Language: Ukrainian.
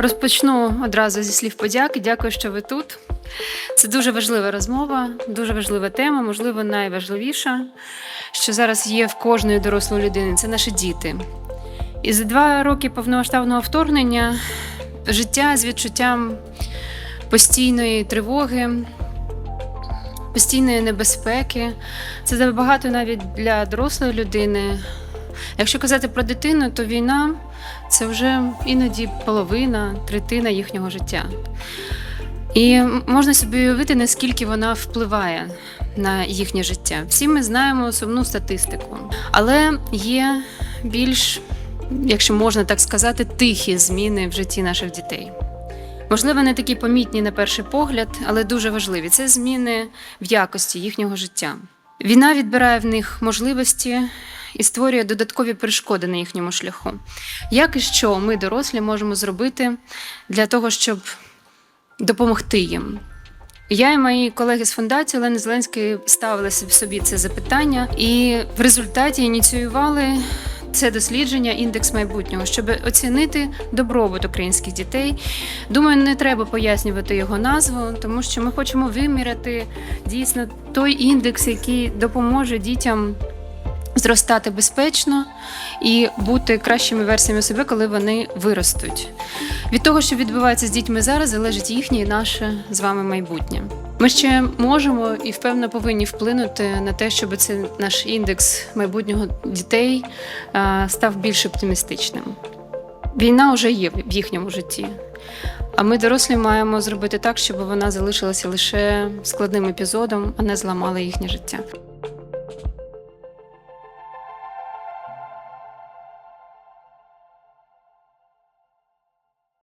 Розпочну одразу зі слів подяки. Дякую, що ви тут. Це дуже важлива розмова, дуже важлива тема, можливо, найважливіша, що зараз є в кожної дорослої людини це наші діти. І за два роки повномасштабного вторгнення життя з відчуттям постійної тривоги, постійної небезпеки. Це забагато навіть для дорослої людини. Якщо казати про дитину, то війна це вже іноді половина, третина їхнього життя. І можна собі уявити, наскільки вона впливає на їхнє життя. Всі ми знаємо сумну статистику, але є більш, якщо можна так сказати, тихі зміни в житті наших дітей. Можливо, не такі помітні на перший погляд, але дуже важливі. Це зміни в якості їхнього життя. Війна відбирає в них можливості і створює додаткові перешкоди на їхньому шляху. Як і що ми, дорослі, можемо зробити для того, щоб допомогти їм? Я і мої колеги з фундації Олени Зеленської ставили собі це запитання, і в результаті ініціювали це дослідження індекс майбутнього, щоб оцінити добробут українських дітей. Думаю, не треба пояснювати його назву, тому що ми хочемо виміряти дійсно той індекс, який допоможе дітям зростати безпечно і бути кращими версіями себе, коли вони виростуть. Від того, що відбувається з дітьми зараз, залежить їхнє і наше з вами майбутнє. Ми ще можемо і впевнено повинні вплинути на те, щоб цей наш індекс майбутнього дітей став більш оптимістичним. Війна вже є в їхньому житті. А ми, дорослі, маємо зробити так, щоб вона залишилася лише складним епізодом, а не зламала їхнє життя.